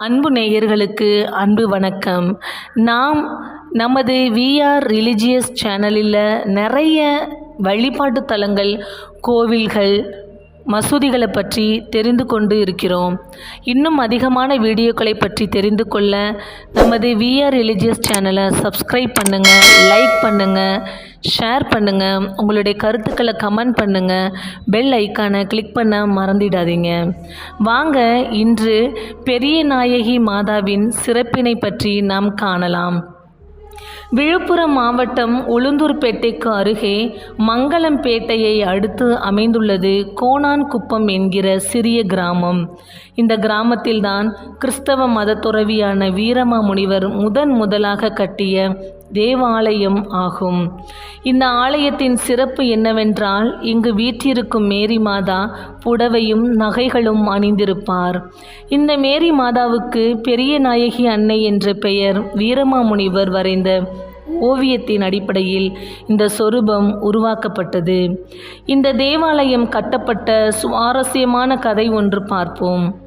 அன்பு நேயர்களுக்கு அன்பு வணக்கம். நாம் நமது விஆர் ரிலிஜியஸ் சேனலில் நிறைய வழிபாட்டு தலங்கள் கோவில்கள் மசூதிகளை பற்றி தெரிந்து கொண்டு இருக்கிறோம். இன்னும் அதிகமான வீடியோக்களை பற்றி தெரிந்து கொள்ள நமது விஆர் ரிலிஜியஸ் சேனலை சப்ஸ்கிரைப் பண்ணுங்கள் லைக் பண்ணுங்கள் ஷேர் பண்ணுங்கள் உங்களுடைய கருத்துக்களை கமெண்ட் பண்ணுங்கள் பெல் ஐக்கானை கிளிக் பண்ண மறந்துடாதீங்க. வாங்க இன்று பெரிய நாயகி மாதாவின் சிறப்பினை பற்றி நாம் காணலாம். விழுப்புரம் மாவட்டம் உளுந்தூர்பேட்டைக்கு அருகே மங்களம்பேட்டையை அடுத்து அமைந்துள்ளது கோணான்குப்பம் என்கிற சிறிய கிராமம். இந்த கிராமத்தில்தான் கிறிஸ்தவ மத துறவியான வீரமா முனிவர் முதன் முதலாக கட்டிய தேவாலயம் ஆகும். இந்த ஆலயத்தின் சிறப்பு என்னவென்றால் இங்கு வீற்றிருக்கும் மேரி மாதா புடவையும் நகைகளும் அணிந்திருப்பார். இந்த மேரி மாதாவுக்கு பெரிய நாயகி அன்னை என்ற பெயர் வீரமாமுனிவர் வரைந்த ஓவியத்தின் அடிப்படையில் இந்த சொரூபம் உருவாக்கப்பட்டது. இந்த தேவாலயம் கட்டப்பட்ட சுவாரஸ்யமான கதை ஒன்று பார்ப்போம்.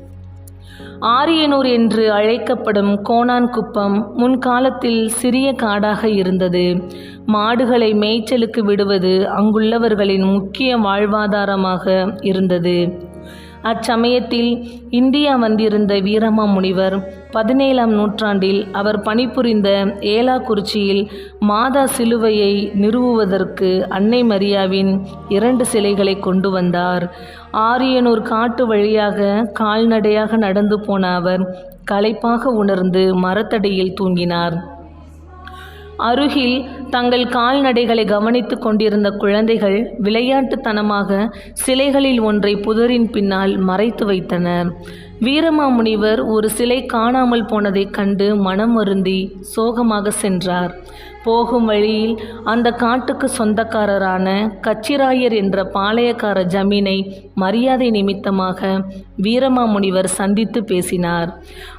ஆரியனூர் என்று அழைக்கப்படும் கோணான்குப்பம் முன்காலத்தில் சிறிய காடாக இருந்தது. மாடுகளை மேய்ச்சலுக்கு விடுவது அங்குள்ளவர்களின் முக்கிய வாழ்வாதாரமாக இருந்தது. அச்சமயத்தில் இந்தியா வந்திருந்த வீரமா முனிவர் பதினேழாம் நூற்றாண்டில் அவர் பணிபுரிந்த ஏலாக்குறிச்சியில் மாதா சிலுவையை நிறுவுவதற்கு அன்னை மரியாவின் இரண்டு சிலைகளை கொண்டு வந்தார். ஆரியனூர் காட்டு வழியாக கால்நடையாக நடந்து போன அவர் களைப்பாக உணர்ந்து மரத்தடியில் தூங்கினார். அருகில் தங்கள் கால்நடைகளை கவனித்து கொண்டிருந்த குழந்தைகள் விளையாட்டுத்தனமாக சிலைகளில் ஒன்றை புதரின் பின்னால் மறைத்து வைத்தனர் வீரமாமுனிவர் ஒரு சிலை காணாமல் போனதைக் கண்டு மனம் வருந்தி சோகமாக சென்றார். போகும் வழியில் அந்த காட்டுக்கு சொந்தக்காரரான கச்சிராயர் என்ற பாளையக்கார ஜமீனை மரியாதை நிமித்தமாக வீரமாமுனிவர் சந்தித்து பேசினார்.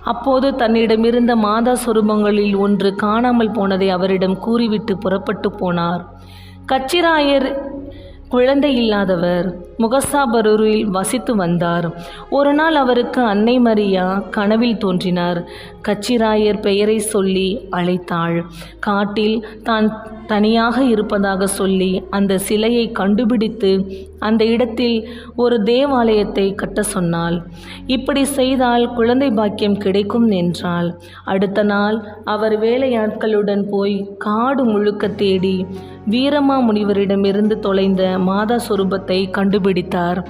அப்போது தன்னிடமிருந்த மாதா சொரூபங்களில் ஒன்று காணாமல் போனதை அவரிடம் கூறிவிட்டு புறப்பட்டு போனார். கச்சிராயர் குழந்தை இல்லாதவர் முகசாபரூரில் வசித்து வந்தார். ஒரு நாள் அவருக்கு அன்னை மரியா கனவில் தோன்றினார். கச்சிராயர் பெயரை சொல்லி அழைத்தாள். காட்டில் தான் தனியாக இருப்பதாக சொல்லி அந்த சிலையை கண்டுபிடித்து அந்த இடத்தில் ஒரு தேவாலயத்தை கட்ட சொன்னாள். இப்படி செய்தால் குழந்தை பாக்கியம் கிடைக்கும் என்றாள். அடுத்த நாள் அவர் வேலையாட்களுடன் போய் காடு முழுக்க தேடி வீரமா முனிவரிடமிருந்து தொலைந்த மாதா சொரூபத்தை கண்டுபிடித்தார்.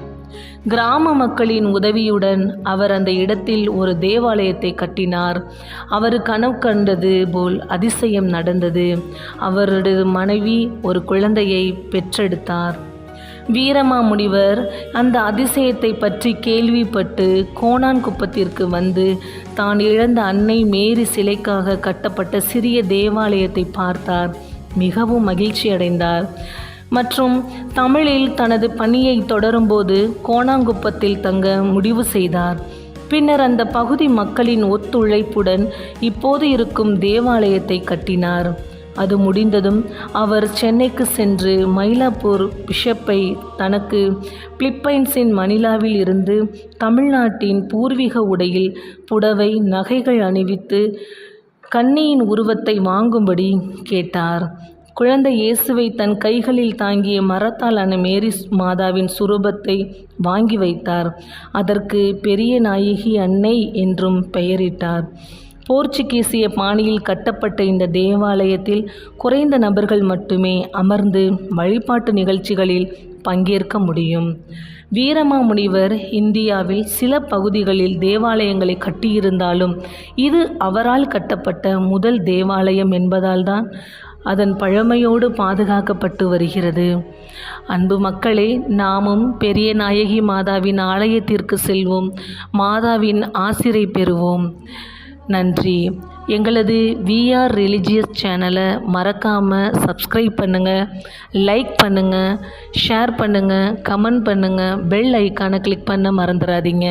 கிராம மக்களின் உதவியுடன் அவர் அந்த இடத்தில் ஒரு தேவாலயத்தை கட்டினார். அவர் கனவு கண்டது போல் அதிசயம் நடந்தது. அவரது மனைவி ஒரு குழந்தையை பெற்றெடுத்தார். வீரமா முனிவர் அந்த அதிசயத்தை பற்றி கேள்விப்பட்டு கோணான் குப்பத்திற்கு வந்து தான் இழந்த அன்னை மேரி சிலைக்காக கட்டப்பட்ட சிறிய தேவாலயத்தை பார்த்தார். மிகவும் மகிழ்ச்சி அடைந்தார் மற்றும் தமிழில் தனது பணியை தொடரும்போது கோணாங்குப்பத்தில் தங்க முடிவு செய்தார். பின்னர் அந்த பகுதி மக்களின் ஒத்துழைப்புடன் இப்போது இருக்கும் தேவாலயத்தை கட்டினார். அது முடிந்ததும் அவர் சென்னைக்கு சென்று மயிலாப்பூர் பிஷப்பை தனக்கு பிலிப்பைன்ஸின் மணிலாவில் இருந்து தமிழ்நாட்டின் பூர்வீக உடையில் புடவை நகைகள் அணிவித்து கன்னியின் உருவத்தை வாங்கும்படி கேட்டார். குழந்தை இயேசுவை தன் கைகளில் தாங்கிய மரத்தாலான மேரி மாதாவின் சுரூபத்தை வாங்கி வைத்தார். அதற்கு பெரிய நாயகி அன்னை என்றும் பெயரிட்டார். போர்ச்சுகீசிய பாணியில் கட்டப்பட்ட இந்த தேவாலயத்தில் குறைந்த நபர்கள் மட்டுமே அமர்ந்து வழிபாட்டு நிகழ்ச்சிகளில் பங்கேற்க முடியும். வீரமாமுனிவர் இந்தியாவில் சில பகுதிகளில் தேவாலயங்களை கட்டியிருந்தாலும் இது அவரால் கட்டப்பட்ட முதல் தேவாலயம் என்பதால்தான் அதன் பழமையோடு பாதுகாக்கப்பட்டு வருகிறது. அன்பு மக்களே நாமும் பெரிய நாயகி மாதாவின் ஆலயத்திற்கு செல்வோம். மாதாவின் ஆசிரை பெறுவோம். நன்றி. எங்களது விஆர் ரிலிஜியஸ் சேனலை மறக்காமல் சப்ஸ்கிரைப் பண்ணுங்கள் லைக் பண்ணுங்கள் ஷேர் பண்ணுங்கள் கமெண்ட் பண்ணுங்கள் பெல் ஐக்கானை கிளிக் பண்ண மறந்துடாதீங்க